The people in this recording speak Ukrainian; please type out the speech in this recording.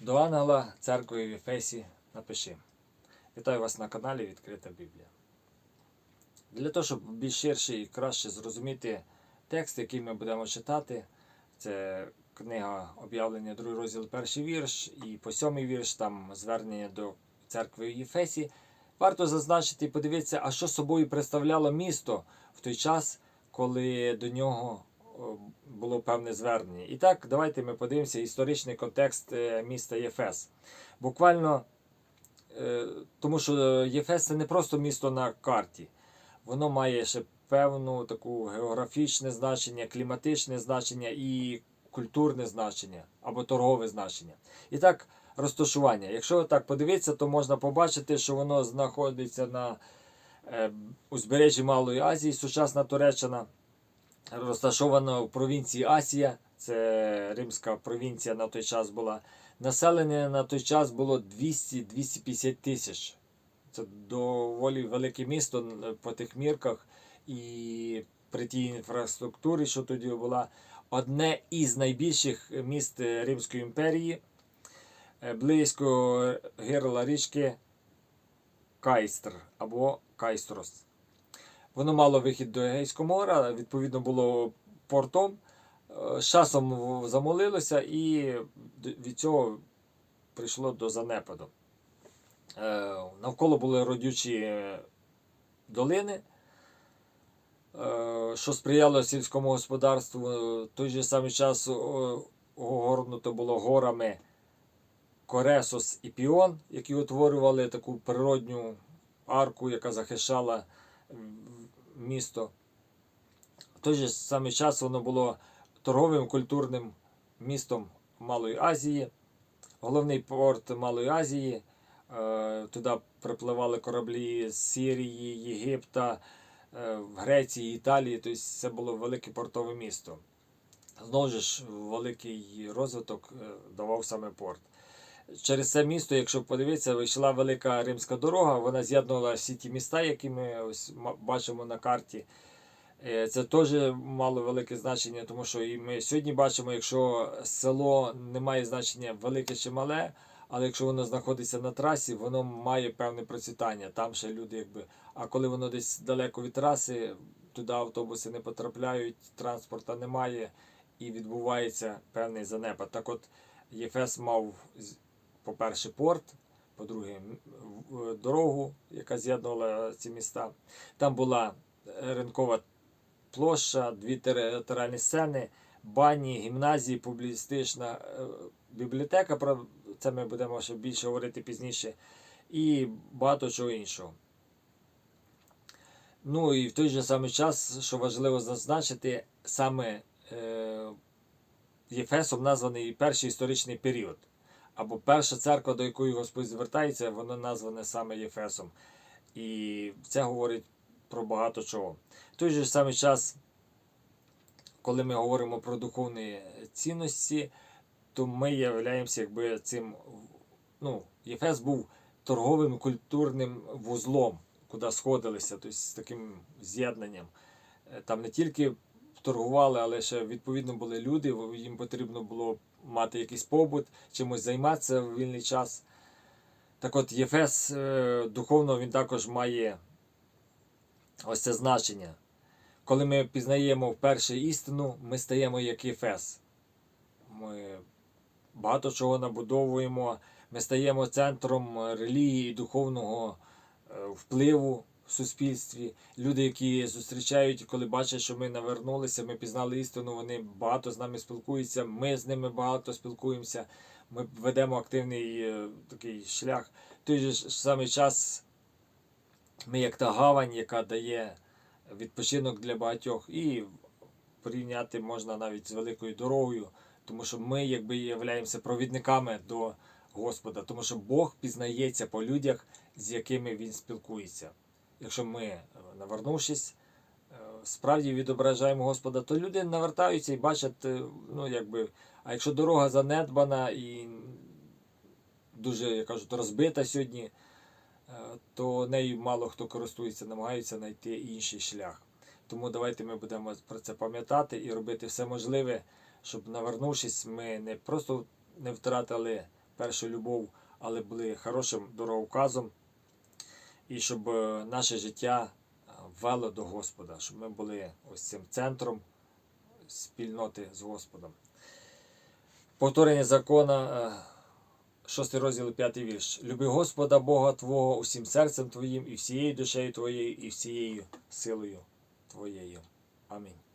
До ангела церкви в Ефесі напиши. Вітаю вас на каналі Відкрита Біблія. Для того, щоб більш ширше і краще зрозуміти текст, який ми будемо читати, це книга об'явлення, другий розділ, перший вірш, і по сьомий вірш, там звернення до церкви в Єфесі. Варто зазначити і подивитися, а що собою представляло місто в той час, коли до нього було певне звернення. І так, давайте ми подивимося історичний контекст е, міста Єфес. Буквально, е, тому що Єфес це не просто місто на карті, воно має ще певну таку географічне значення, кліматичне значення і культурне значення або торгове значення. І так, розташування. Якщо так подивитися, то можна побачити, що воно знаходиться на е, узбережжі Малої Азії, сучасна Туреччина, розташовано в провінції Асія, це римська провінція на той час була. Населення на той час було 200-250 тисяч. Це доволі велике місто по тих мірках. І при тій інфраструктурі, що тоді була, одне із найбільших міст Римської імперії, е, близько гирла річки Кайстр або Кайстрос. Воно мало вихід до Егейського моря, відповідно було портом. Е, З часом замолилося і від цього прийшло до занепаду. Е, Навколо були родючі долини, е, що сприяло сільському господарству. В той же самий час огорнуто було горами Коресос і Піон, які утворювали таку природню арку, яка захищала місто. В той же самий час воно було торговим культурним містом Малої Азії, головний порт Малої Азії. Е, Туди припливали кораблі з Сирії, Єгипта, е, Греції, Італії. Тобто це було велике портове місто. Знову ж великий розвиток е, давав саме порт. Через це місто, якщо подивитися, йшла велика римська дорога, вона з'єднувала всі ті міста, які ми ось бачимо на карті. Е, Це теж мало велике значення, тому що і ми сьогодні бачимо, якщо село не має значення велике чи мале, але якщо воно знаходиться на трасі, воно має певне процвітання. Там ще люди якби. А коли воно десь далеко від траси, туди автобуси не потрапляють, транспорта немає і відбувається певний занепад. Так от Єфес мав, по-перше, порт, по-друге, дорогу, яка з'єднувала ці міста. Там була е, ринкова площа, дві територіальні сцени, бані, гімназії, публістична е, бібліотека. Про це ми будемо ще більше говорити пізніше. І багато чого іншого. Ну і в той же самий час, що важливо зазначити, саме е, Єфесом названий перший історичний період. Або перша церква, до якої Господь звертається, вона названа саме Єфесом. І це говорить про багато чого. В той же самий час, коли ми говоримо про духовні цінності, то ми являємося якби цим. Ну, Єфес був торговим культурним вузлом, куди сходилися, тобто з таким з'єднанням. Там не тільки торгували, але ще відповідно були люди, їм потрібно було мати якийсь побут, чимось займатися в вільний час. Так от Єфес е, духовно він також має ось це значення. Коли ми пізнаємо вперше істину, ми стаємо як Єфес. Ми багато чого набудовуємо, ми стаємо центром релігії і духовного е, впливу в суспільстві. Люди, які зустрічають, коли бачать, що ми навернулися, ми пізнали істину, вони багато з нами спілкуються, ми з ними багато спілкуємося, ми ведемо активний е, такий шлях. В той же самий час ми як та гавань, яка дає відпочинок для багатьох, і порівняти можна навіть з великою дорогою, тому що ми якби являємося провідниками до Господа, тому що Бог пізнається по людях, з якими він спілкується. Якщо ми, е, навернувшись, е, справді відображаємо Господа, то люди навертаються і бачать, е, ну якби, а якщо дорога занедбана і дуже, як кажуть, розбита сьогодні, то нею мало хто користується, намагаються знайти інший шлях. Тому давайте ми будемо про це пам'ятати і робити все можливе, щоб навернувшись, ми не просто не втратили першу любов, але були хорошим дороговказом. І щоб е, наше життя е, вело до Господа, щоб ми були ось цим центром спільноти з Господом. Повторення закона, 6 розділ, 5 вірш. Люби Господа Бога Твого усім серцем Твоїм, і всією душею Твоєю, і всією силою Твоєю. Амінь.